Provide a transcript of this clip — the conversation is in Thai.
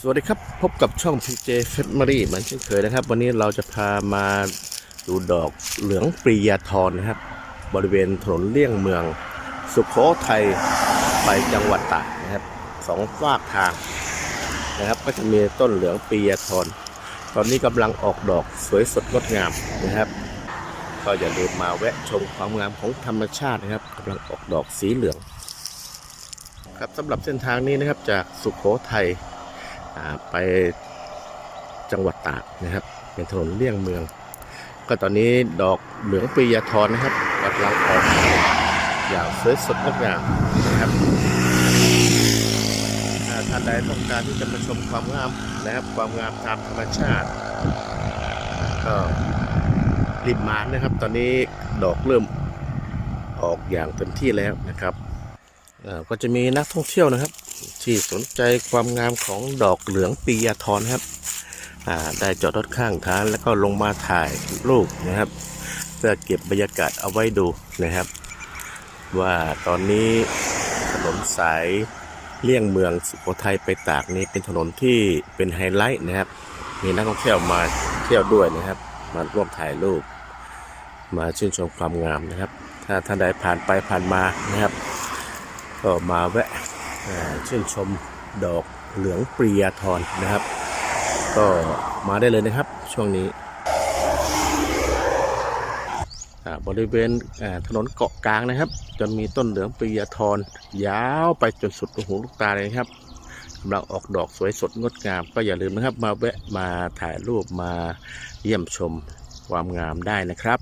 สวัสดีครับ พบกับช่อง PJ f a m i l y เหมือนเช่นเคยนะครับ วันนี้เราจะพามาดูดอกเหลืองปรียาทรนะครับ บริเวณถนนเลี่ยงเมือง สุขโขทัยไปจังหวัดตากนะครับสองฝากทางนะครับ ก็จะมีต้นเหลืองปรียาทรตอนนี้กำลังออกดอกสวยสดงดงามนะครับ ก็อย่าลืมมาแวะชมความงามของธรรมชาตินะครับกำลังออกดอกสีเหลือง ครับสำหรับเส้นทางนี้นะครับจากสุขโขทัย ไปจังหวัดตากนะครับ เป็นถนนเลี่ยงเมือง ก็ตอนนี้ดอกเหลืองปียาทรนะครับกำลังออกอย่างสวยสดงดงามนะครับท่านใดต้องการที่จะมาชมความงามนะครับความงามตามธรรมชาติ ก็รีบมานะครับ ตอนนี้ดอกเริ่มออกอย่างเต็มที่แล้วนะครับก็จะมีนักท่องเที่ยวนะครับ ที่สนใจความงามของดอกเหลืองปียาทรครับได้จอดรถข้างทางแล้วก็ลงมาถ่ายรูปนะครับเพื่อเก็บบรรยากาศเอาไว้ดูนะครับ ว่าตอนนี้ถนนสายเลี่ยงเมืองสุโขทัยไปตากนี้เป็นถนนที่เป็นไฮไลท์นะครับ มีนักท่องเที่ยวมาเที่ยวด้วยนะครับ มาร่วมถ่ายรูป มาชื่นชมความงามนะครับ ถ้าท่านใดผ่านไปผ่านมานะครับ ก็มาแวะ ชื่นชมดอกเหลืองปรียาทรนะครับ ก็มาได้เลยนะครับช่วงนี้บริเวณถนนเกาะกลางนะครับ จนมีต้นเหลืองปรียาทรยาวไปจนสุดหูลูกตาเลยครับกำลังออกดอกสวยสดงดงาม ก็อย่าลืมนะครับ มาแวะมาถ่ายรูปมาเยี่ยมชมความงามได้นะครับ